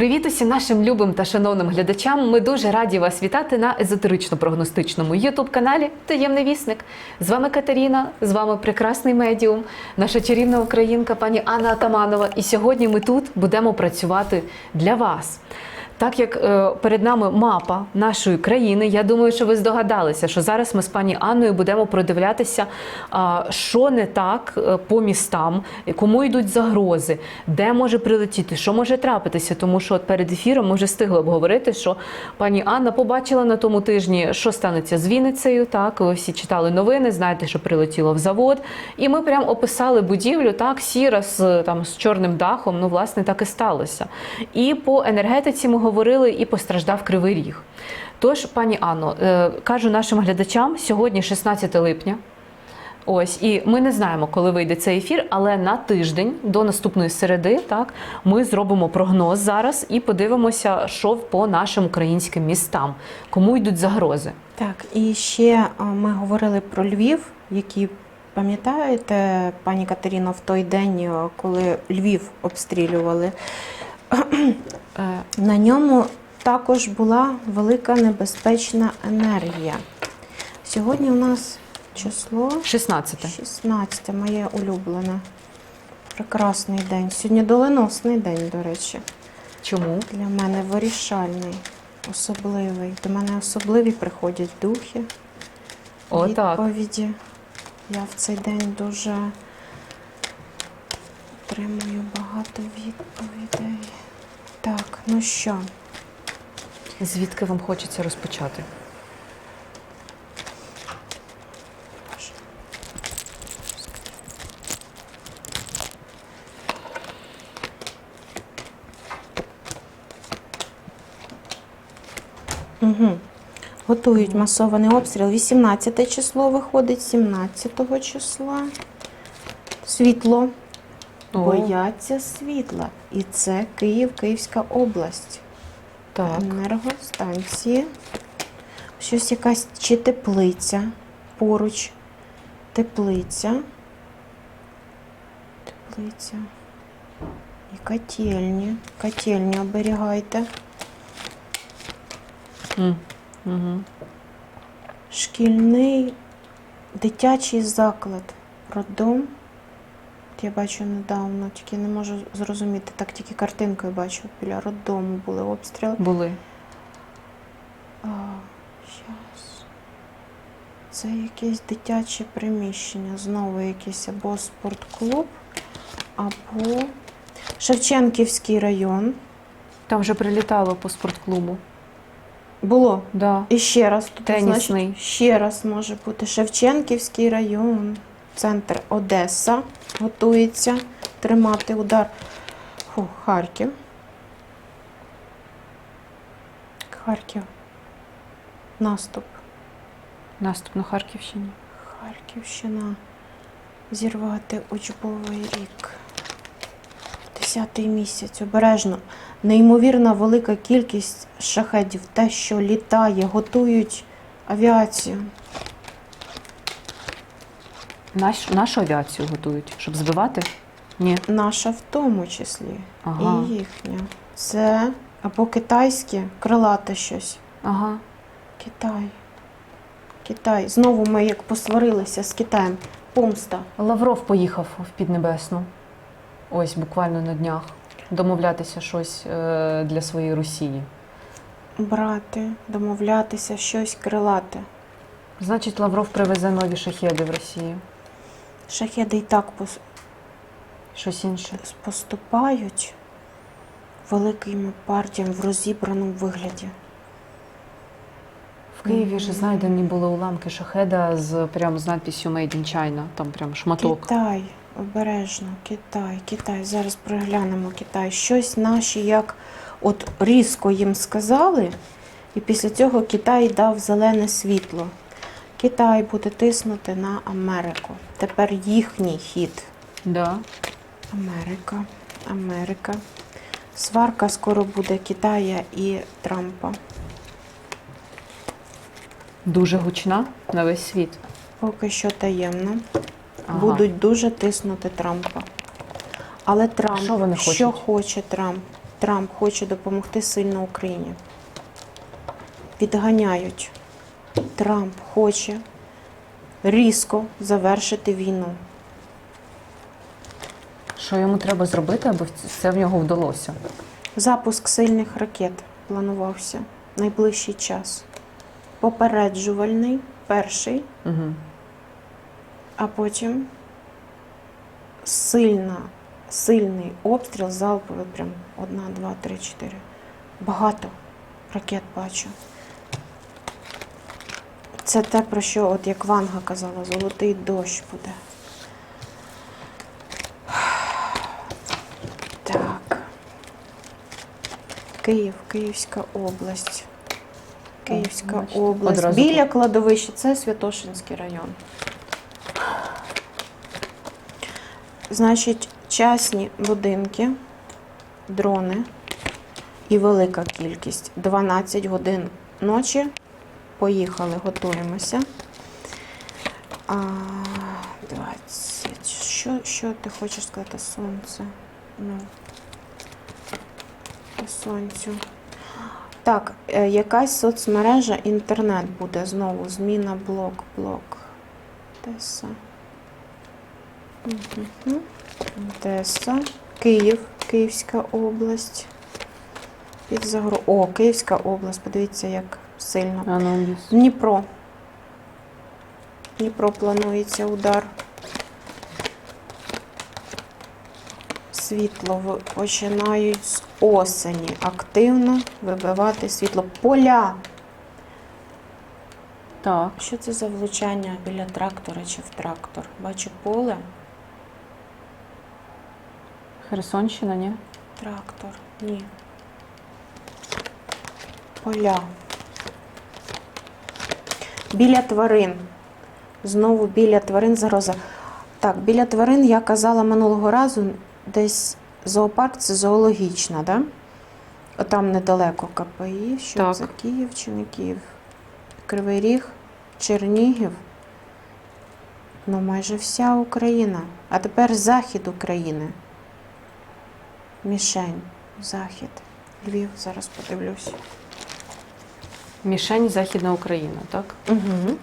Привіт усім нашим любим та шановним глядачам. Ми дуже раді вас вітати на езотерично-прогностичному ютуб-каналі Таємний вісник. З вами Катерина, з вами прекрасний медіум, наша чарівна українка пані Анна Атаманова. І сьогодні ми тут будемо працювати для вас. Так як е, перед нами мапа нашої країни, я думаю, що ви здогадалися, що зараз ми з пані Анною будемо продивлятися, а, що не так е, по містам, кому йдуть загрози, де може прилетіти, що може трапитися. Тому що от перед ефіром ми вже встигли обговорити, що пані Анна побачила на тому тижні, що станеться з Вінницею. Так, ви всі читали новини, знаєте, що прилетіло в завод. І ми прям описали будівлю, так, сіра з там з чорним дахом. Ну, власне, так і сталося. І по енергетиці ми говорили, і постраждав кривий ріг. Тож, пані Анно, е, кажу нашим глядачам, сьогодні 16 липня. Ось, і ми не знаємо, коли вийде цей ефір, але на тиждень до наступної середи, так, ми зробимо прогноз зараз і подивимося, що по нашим українським містам, кому йдуть загрози. Так, і ще ми говорили про Львів, який, пам'ятаєте, пані Катерино, в той день, коли Львів обстрілювали, Е, на ньому також була велика небезпечна енергія. Сьогодні у нас число 16. 16, моє улюблене. Прекрасний день. Сьогодні доленосний день, до речі. Чому? Для мене вирішальний, особливий. До мене особливі приходять духи. О, так. відповіді. Я в цей день дуже отримую багато відповідей. Так, ну що, Звідки вам хочеться розпочати? угу. готують масований обстріл. 18 число виходить, 17 числа. Світло. О, Бояться світла. І це Київ, Київська область. так. Енергостанції. Щось якась чи теплиця поруч. Теплиця. Теплиця. І котельні. Котельні оберігайте. М, Угу. Шкільний дитячий заклад. Роддом. Я бачу недавно, тільки не можу зрозуміти, так тільки картинкою бачу. Біля роддому були обстріли. Були. А, щас. Це якесь дитяче приміщення. Знову якийсь або спортклуб, або Шевченківський район. Там вже прилітало по спортклубу. Було. Да. І ще раз тут Тенісний. значить, ще раз може бути Шевченківський район, центр Одеса готується тримати удар. Фу, Харків. Харків. Наступ. Наступ на Харківщині. Харківщина. Зірвати учбовий рік. Десятий місяць. Обережно. Неймовірна велика кількість шахедів. Те, що літає, готують авіацію. Наш, нашу авіацію готують, щоб збивати? Ні. Наша в тому числі. Ага. І їхня. Це або китайське, крилате щось. Ага. Китай. Китай. Знову ми як посварилися з Китаєм. Помста. Лавров поїхав в Піднебесну. Ось буквально на днях. Домовлятися щось е, для своєї Росії. Брати, домовлятися, щось крилате. Значить, Лавров привезе нові шахеди в Росію. Шахеди і так пос- Щось інше. поступають великими партіями в розібраному вигляді. В Києві ж знайдені були уламки шахеда з прямо з надписью Made in China. Там прям шматок. Китай, обережно, Китай, Китай. Зараз приглянемо Китай. Щось наші як от різко їм сказали, і після цього Китай дав зелене світло. Китай буде тиснути на Америку. Тепер їхній хід. Да. Америка, Америка. Сварка скоро буде Китая і Трампа. Дуже гучна на весь світ. Поки що таємно. Ага. Будуть дуже тиснути Трампа. Але Трамп, Що вони що хоче Трамп? Трамп хоче допомогти сильно Україні. Відганяють. Трамп хоче різко завершити війну. Що йому треба зробити, аби це в нього вдалося? Запуск сильних ракет планувався найближчий час. Попереджувальний перший, Угу. а потім сильна, сильний обстріл, залповий прям одна, два, три, чотири. Багато ракет бачу. Це те, про що, от як Ванга казала, золотий дощ буде. Так. Київ, Київська область. Київська бачите, область. одразу Біля кладовища це Святошинський район. Значить, частні будинки, дрони і велика кількість. 12 годин ночі. Поїхали, готуємося. А, 20. Що, що ти хочеш сказати? Сонце. Ну, сонцю. Так, е, якась соцмережа, інтернет буде знову. Зміна блок, блок. Мгм. Одеса. Київ, Київська область. Під загро... О, Київська область. Подивіться, як сильно. А ну. Дніпро. Дніпро планується удар. Світло починають з осені активно вибивати світло. Поля. Так. Що це за влучання біля трактора чи в трактор? Бачу поле, Херсонщина, ні? трактор. Ні. Поля. Біля тварин. Знову біля тварин загроза. Так, біля тварин я казала минулого разу, десь зоопарк це зоологічна, да? Отам недалеко КПІ. Що Так. це Київ чи не Київ? Кривий Ріг, Чернігів. Ну, майже вся Україна. А тепер захід України. Мішень, захід. Львів, зараз подивлюсь. Мішень Західна Україна, так? Угу.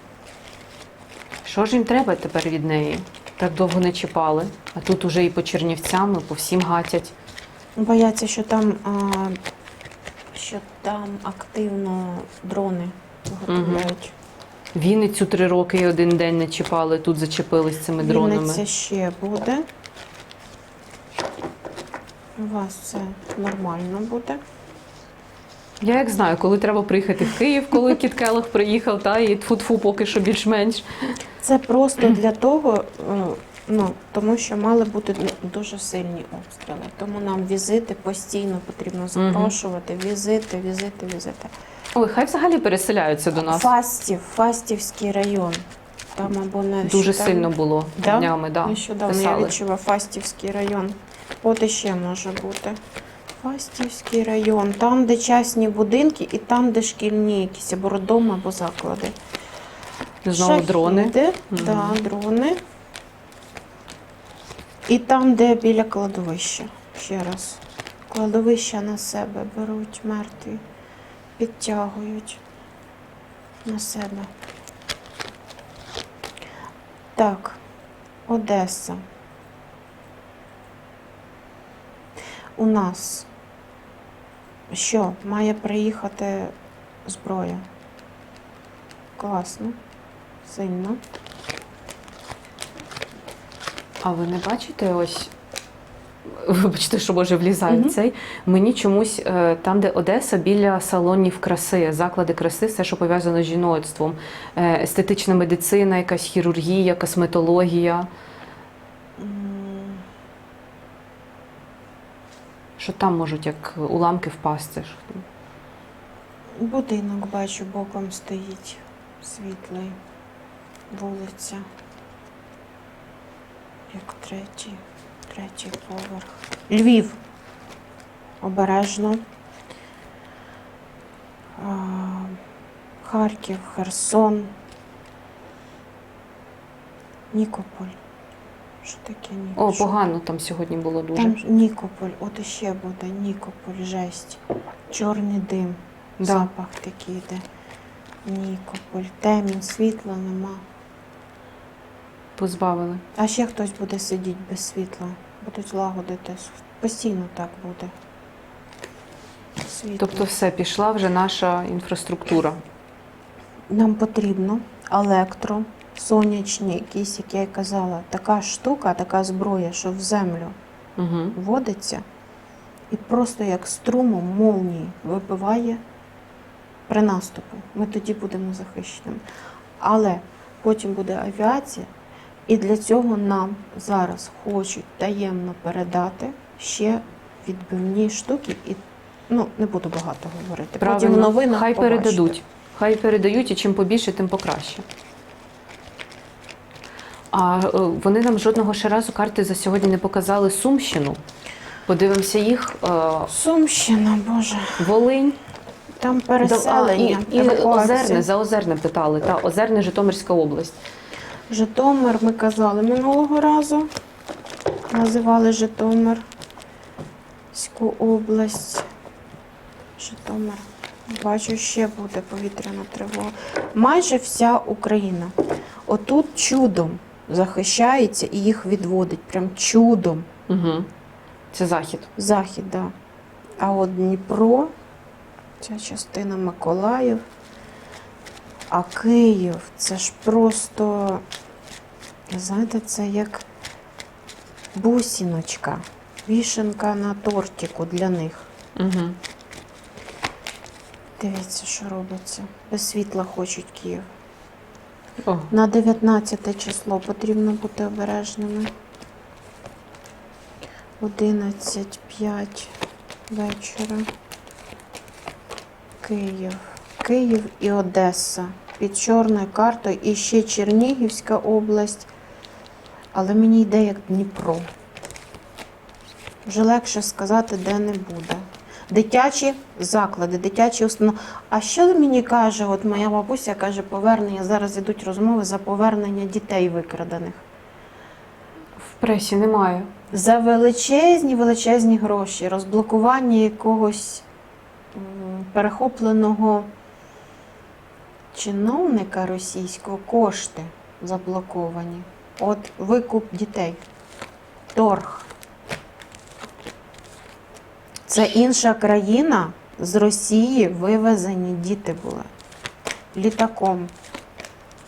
Що ж їм треба тепер від неї? Так довго не чіпали, а тут уже і по Чернівцям, і по всім гатять. Бояться, що там, а, що там активно дрони виготовляють. Вінницю три роки і один день не чіпали, тут зачепились цими дронами. Вінниця ще буде. У вас це нормально буде. Я як знаю, коли треба приїхати в Київ, коли Кіт Келлог приїхав, та і тфу-тфу поки що більш-менш. Це просто для того, е, ну, тому що мали бути дуже сильні обстріли. Тому нам візити постійно потрібно запрошувати. Візити, візити, візити. Ой, хай взагалі переселяються до нас. Фастів, Фастівський район. Там або не Дуже сильно було Да? днями, да. Нещодавно я писали. відчула Фастівський район. От іще може бути. Фастівський район. Там, де частні будинки, і там, де шкільні якісь або роддоми, або заклади. Знову Шахіди, дрони. Да, дрони. І там, де біля кладовища. Ще раз. Кладовища на себе беруть мертві, підтягують на себе. Так, Одеса. У нас що, має приїхати зброя? Класно, сильно. А ви не бачите ось. Вибачте, що може влізає в цей. Мені чомусь е, там, де Одеса, біля салонів краси, заклади краси, все, що пов'язано з жіноцтвом, Е, естетична медицина, якась хірургія, косметологія. Що там можуть як уламки впасти? Будинок бачу, боком стоїть світлий, вулиця. Як третій, третій поверх. Львів. Обережно. Харків, Херсон. Нікополь. Що таке Нікополь? О, погано там сьогодні було дуже. Там Нікополь, от іще буде Нікополь, жесть. Чорний дим, Да. запах такий йде. Нікополь, темінь, світла нема. Позбавили. А ще хтось буде сидіти без світла. Будуть лагодити. Постійно так буде. Світло. Тобто все, пішла вже наша інфраструктура. Нам потрібно електро, сонячні, якісь, як я й казала, така штука, така зброя, що в землю Угу. вводиться і просто як струмом молнії вибиває при наступу. Ми тоді будемо захищеними. Але потім буде авіація, і для цього нам зараз хочуть таємно передати ще відбивні штуки, і ну не буду багато говорити. Потім в новинах хай побачите. передадуть. Хай передають, і чим побільше, тим покраще. А е, вони нам жодного ще разу карти за сьогодні не показали Сумщину. Подивимося їх. е, Сумщина, Боже, Волинь. там А, переселення. і, і. Озерне, за Озерне питали. Та, Озерне, Житомирська область. Житомир ми казали минулого разу. Називали Житомирську область. Житомир. Бачу, ще буде повітряна тривога. Майже вся Україна. Отут чудом захищається і їх відводить. Прям чудом. Угу. Це захід. Захід, да. А от Дніпро, ця частина Миколаїв, а Київ це ж просто, знаєте, це як бусіночка, вішенка на тортику для них. Угу. Дивіться, що робиться. Без світла хочуть Київ. О, На 19 число потрібно бути обережними. 11.05 вечора. Київ. Київ і Одеса. Під чорною картою. І ще Чернігівська область. Але мені йде як Дніпро. Вже легше сказати, де не буде. Дитячі заклади, дитячі установи. А що мені каже, от моя бабуся каже, повернення, зараз йдуть розмови за повернення дітей викрадених. в пресі немає. За величезні, величезні гроші, розблокування якогось перехопленого чиновника російського кошти заблоковані. От викуп дітей. Торг. Це інша країна. З Росії вивезені діти були літаком.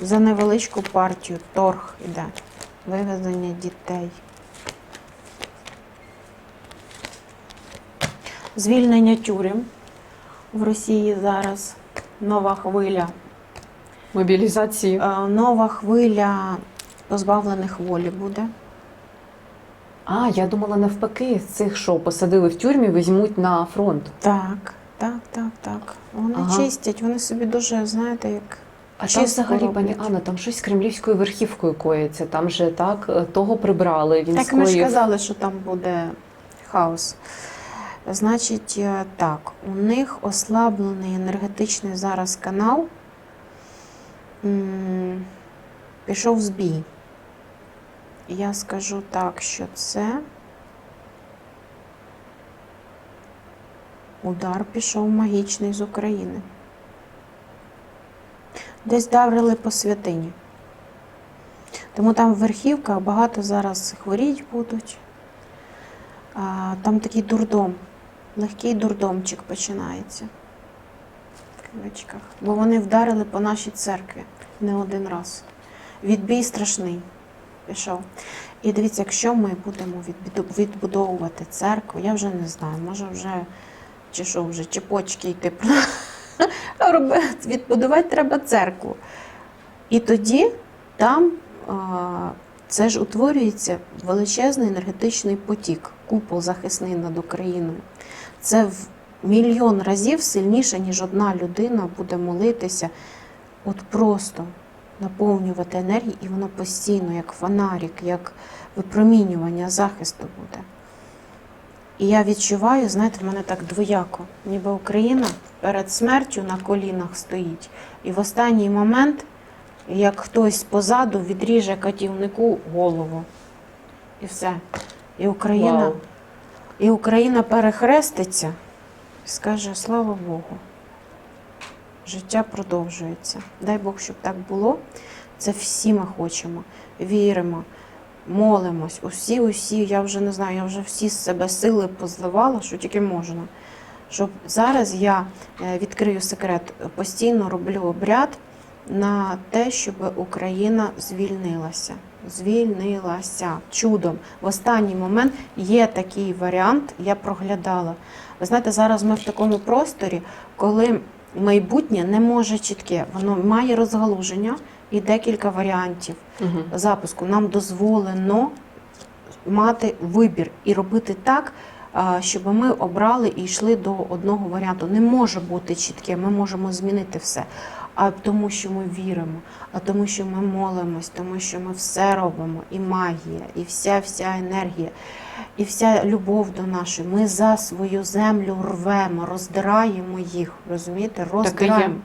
За невеличку партію торг іде. Вивезення дітей. Звільнення тюрем в Росії зараз. Нова хвиля. Мобілізації. Е, Нова хвиля позбавлених волі буде. А, я думала навпаки, цих що посадили в тюрмі, візьмуть на фронт. Так, так, так, так. Вони Ага. чистять, вони собі дуже, знаєте, як А там Чистку взагалі, пані. Анна, там щось з кремлівською верхівкою коїться. Там же так е, того прибрали. Він Так ми ж казали, що там буде хаос. Значить, е, так, у них ослаблений енергетичний зараз канал. Пішов збій. Я скажу так, що це удар пішов магічний з України. Десь вдарили по святині. Тому там верхівка багато зараз хворіть будуть. Там такий дурдом, легкий дурдомчик починається. В. Бо вони вдарили по нашій церкві не один раз. Відбій страшний пішов. І дивіться, якщо ми будемо відбудовувати церкву, я вже не знаю, може вже чи що вже, чи почки йти. Відбудувати треба церкву. І тоді там це ж утворюється величезний енергетичний потік, купол захисний над Україною. Це в мільйон разів сильніше, ніж одна людина буде молитися, от просто наповнювати енергію, і воно постійно, як фонарик, як випромінювання захисту буде. І я відчуваю, знаєте, в мене так двояко, ніби Україна перед смертю на колінах стоїть. І в останній момент, як хтось позаду відріже катівнику голову. І все. І Україна, Вау. і Україна перехреститься і скаже слава Богу. Життя продовжується. Дай Бог, щоб так було. Це всі ми хочемо, віримо, молимось. Усі, усі, я вже не знаю, я вже всі з себе сили позливала, що тільки можна. Щоб зараз я е, відкрию секрет, постійно роблю обряд на те, щоб Україна звільнилася. Звільнилася чудом. В останній момент є такий варіант, я проглядала. Ви знаєте, зараз ми в такому просторі, коли майбутнє не може чітке, воно має розгалуження і декілька варіантів Угу. запуску. Нам дозволено мати вибір і робити так, щоб ми обрали і йшли до одного варіанту. Не може бути чітке, ми можемо змінити все. А тому, що ми віримо, а тому, що ми молимось, тому що ми все робимо, і магія, і вся вся енергія, і вся любов до нашої. Ми за свою землю рвемо, роздираємо їх. Розумієте? Роздираємо.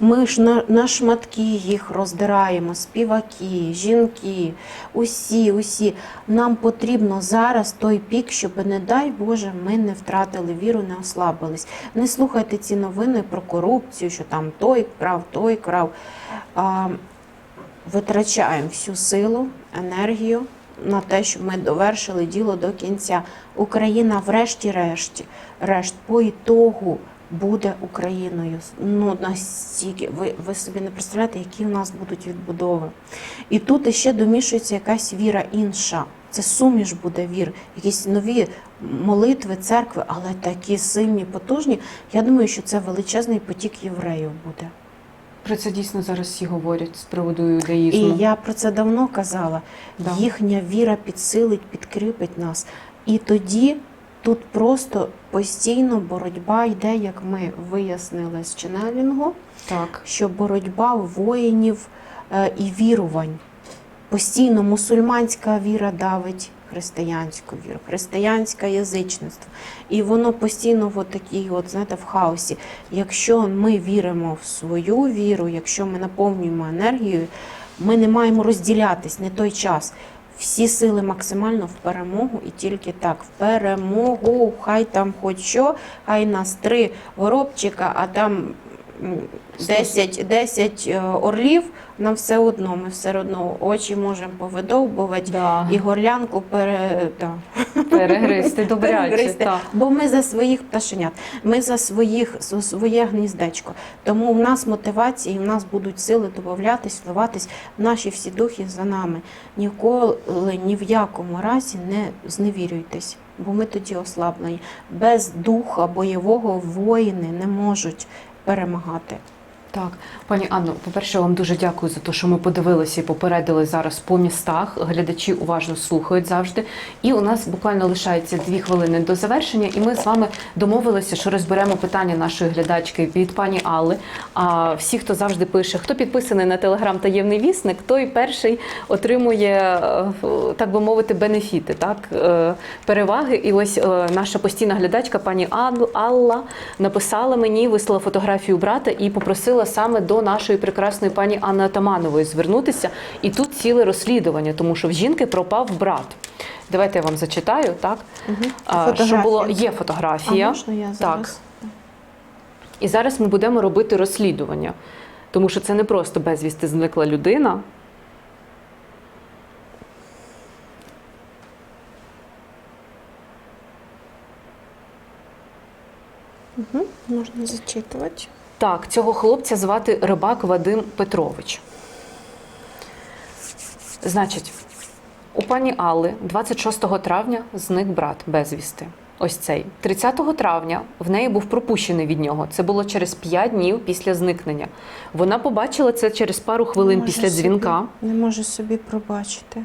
Ми ж на, на шматки їх роздираємо, співаки, жінки, усі, усі. Нам потрібно зараз той пік, щоб, не дай Боже, ми не втратили віру, не ослабились. Не слухайте ці новини про корупцію, що там той крав, той крав. А, витрачаємо всю силу, енергію на те, щоб ми довершили діло до кінця. Україна, врешті-решті, решт по ітогу буде Україною. Ну настільки ви, ви собі не представляєте, які у нас будуть відбудови. І тут іще домішується якась віра інша. Це суміш буде вір, якісь нові молитви, церкви, але такі сильні, потужні. Я думаю, що це величезний потік євреїв буде. Про це дійсно зараз всі говорять з приводу юдаїзму. І я про це давно казала. Да. Їхня віра підсилить, підкріпить нас. І тоді тут просто постійно боротьба йде, як ми вияснили з ченелінгу, Так. що боротьба воїнів е, і вірувань. Постійно мусульманська віра давить християнську віру, християнське язичництво. І воно постійно в такій, от, знаєте, в хаосі. Якщо ми віримо в свою віру, якщо ми наповнюємо енергією, ми не маємо розділятись не той час. Всі сили максимально в перемогу і тільки так, в перемогу. Хай там хоч що, хай нас три горобчика, а там 10, 10 е, орлів, нам все одно, ми все одно очі можемо повидовбувати Да. і горлянку пере, да, добряче. перегризти. Так. Бо ми за своїх пташенят, ми за своїх за своє гніздечко. Тому в нас мотивація, і в нас будуть сили додатись, вливатись. Наші всі духи за нами. Ніколи ні в якому разі не зневірюйтесь, бо ми тоді ослаблені. Без духа бойового воїни не можуть перемагати. Так, пані Анно, по-перше, вам дуже дякую за те, що ми подивилися і попередили зараз по містах. Глядачі уважно слухають завжди. І у нас буквально лишається дві хвилини до завершення, і ми з вами домовилися, що розберемо питання нашої глядачки від пані Алли. А всі, хто завжди пише, хто підписаний на телеграм таємний вісник, той перший отримує, е, так би мовити, бенефіти, так е, переваги. І ось е, наша постійна глядачка, пані Ал- Алла, написала мені, вислала фотографію брата і попросила саме до нашої прекрасної пані Анни Атаманової звернутися. І тут ціле розслідування, тому що в жінки пропав брат. Давайте я вам зачитаю, так? А, що було є фотографія. А можна я зараз? Так. І зараз ми будемо робити розслідування, тому що це не просто безвісти зникла людина. Угу, можна зачитувати. Так, цього хлопця звати Рибак Вадим Петрович. Значить, у пані Алли 26 травня зник брат безвісти. Ось цей. 30 травня в неї був пропущений від нього. Це було через 5 днів після зникнення. Вона побачила це через пару хвилин після дзвінка. Собі, не може собі пробачити.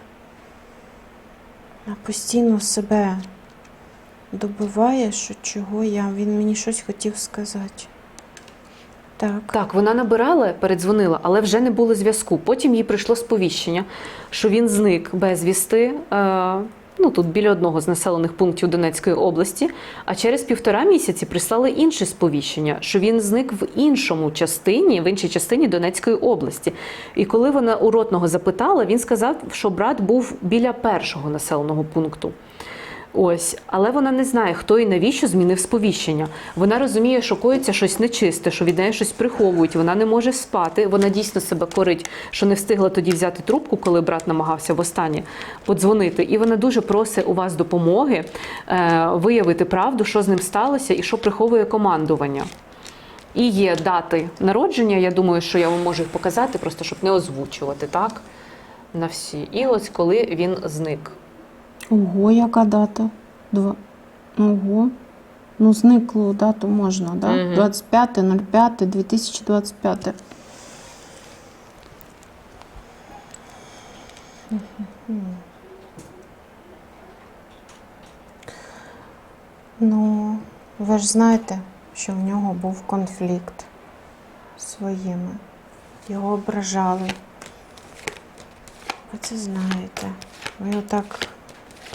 Вона постійно себе добиває, що чого я. Він мені щось хотів сказати. Так. Так, вона набирала, передзвонила, але вже не було зв'язку. Потім їй прийшло сповіщення, що він зник безвісти. Е, ну тут біля одного з населених пунктів Донецької області. А через півтора місяці прислали інше сповіщення, що він зник в іншому частині, в іншій частині Донецької області. І коли вона у ротного запитала, він сказав, що брат був біля першого населеного пункту. Ось, але вона не знає, хто і навіщо змінив сповіщення. Вона розуміє, що коїться щось нечисте, що від неї щось приховують. Вона не може спати. Вона дійсно себе корить, що не встигла тоді взяти трубку, коли брат намагався востаннє подзвонити. І вона дуже просить у вас допомоги е, виявити правду, що з ним сталося і що приховує командування. І є дати народження. Я думаю, що я вам можу їх показати, просто щоб не озвучувати так на всі. І ось коли він зник. Ого, яка дата? Два. Ого. Ну, зниклу дату можна, да? Мгм. 25.05.2025. Ну, ви ж знаєте, що в нього був конфлікт з своїми. Його ображали. Ви це знаєте. Ви його так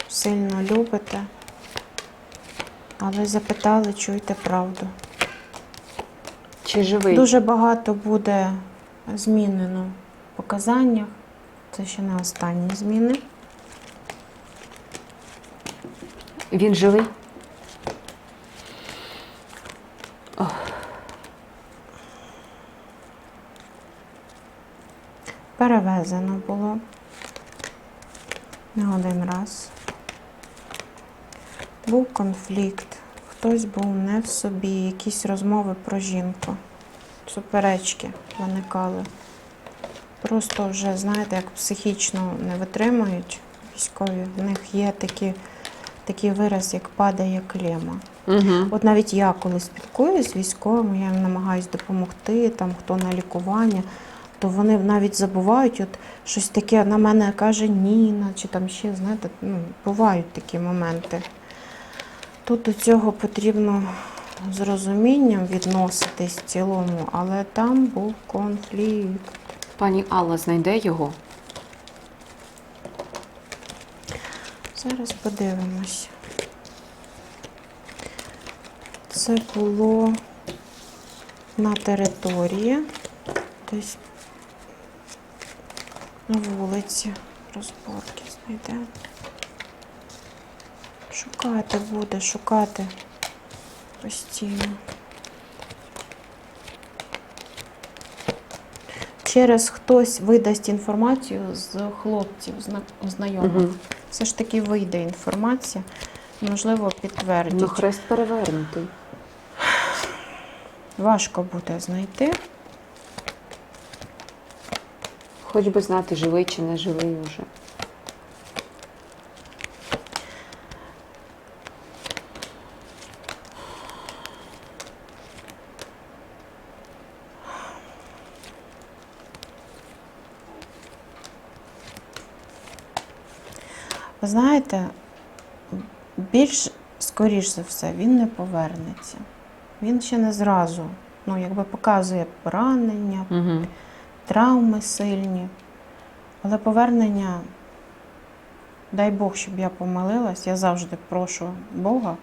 сильно любите, але запитали, чуйте правду. Чи живий? Дуже багато буде змінено в показаннях. Це ще не останні зміни. Він живий? Перевезено було не один раз. Був конфлікт, хтось був не в собі, якісь розмови про жінку, суперечки виникали. Просто вже, знаєте, як психічно не витримують військові, в них є такі, такий вираз, як падає клема. Угу. От навіть я коли спілкуюсь з військовими, я їм намагаюсь допомогти, там хто на лікування, то вони навіть забувають, от щось таке на мене каже Ніна, чи там ще, знаєте, ну, бувають такі моменти. Тут до цього потрібно з розумінням відноситись в цілому, але там був конфлікт. Пані Алла знайде його. Зараз подивимось. Це було на території, десь на вулиці розборки знайдемо. Шукати буде, шукати постійно. Через хтось видасть інформацію з хлопців, знайомих. Угу. Все ж таки вийде інформація, можливо, підтвердять. Ну, хрест перевернутий. Важко буде знайти. Хоч би знати, живий чи не живий уже. Знаєте, більш скоріш за все, він не повернеться. Він ще не зразу. Ну, якби показує поранення, Угу. травми сильні. Але повернення, дай Бог, щоб я помилилась, я завжди прошу Бога,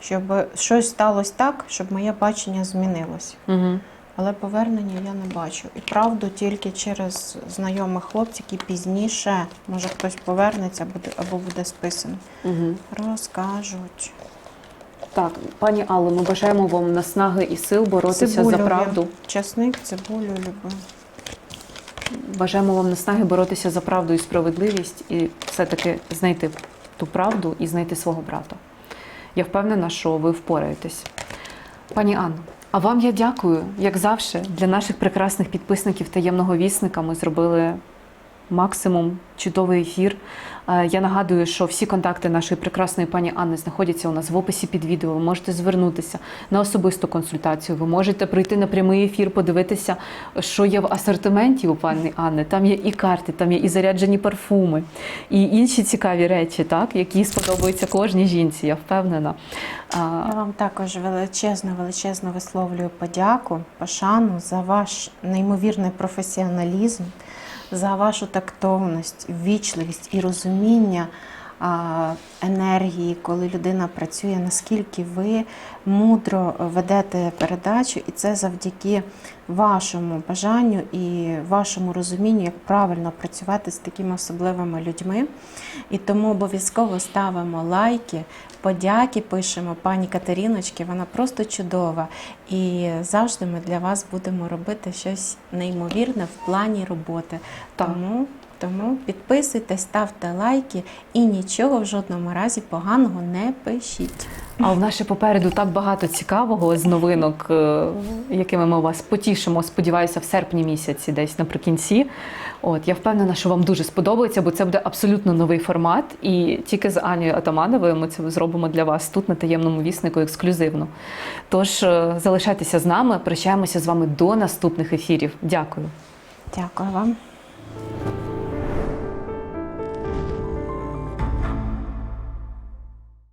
щоб щось сталося так, щоб моє бачення змінилось. Угу. Але повернення я не бачу. І правду тільки через знайомих хлопців, які пізніше, може хтось повернеться буде, або буде списаний. Угу. Розкажуть. Так, пані Алло, ми бажаємо вам наснаги і сил боротися за правду. я- Часник, цибулю люблю. Бажаємо вам наснаги боротися за правду і справедливість і все-таки знайти ту правду і знайти свого брата. Я впевнена, що ви впораєтесь. Пані Анно, а вам я дякую, як завжди, для наших прекрасних підписників таємного вісника. Ми зробили максимум чудовий ефір. Е, Я нагадую, що всі контакти нашої прекрасної пані Анни знаходяться у нас в описі під відео. Ви можете звернутися на особисту консультацію. Ви можете прийти на прямий ефір, подивитися, що є в асортименті у пані Анни. Там є і карти, там є і заряджені парфуми, і інші цікаві речі, так які сподобаються кожній жінці. Я впевнена. Я вам також величезно, величезно висловлюю подяку, пошану за ваш неймовірний професіоналізм, за вашу тактовність, ввічливість і розуміння енергії, коли людина працює, наскільки ви мудро ведете передачу, і це завдяки вашому бажанню і вашому розумінню, як правильно працювати з такими особливими людьми. І тому обов'язково ставимо лайки, подяки пишемо пані Катеріночки, вона просто чудова. І завжди ми для вас будемо робити щось неймовірне в плані роботи. Тому, тому підписуйтесь, ставте лайки і нічого в жодному разі поганого не пишіть. А в нас ще попереду так багато цікавого з новинок, е, якими ми вас потішимо. Сподіваюся, в серпні місяці, десь наприкінці. От я впевнена, що вам дуже сподобається, бо це буде абсолютно новий формат. І тільки з Анією Атамановою ми це зробимо для вас тут на таємному віснику ексклюзивно. Тож е, залишайтеся з нами, прощаємося з вами до наступних ефірів. Дякую. Дякую вам.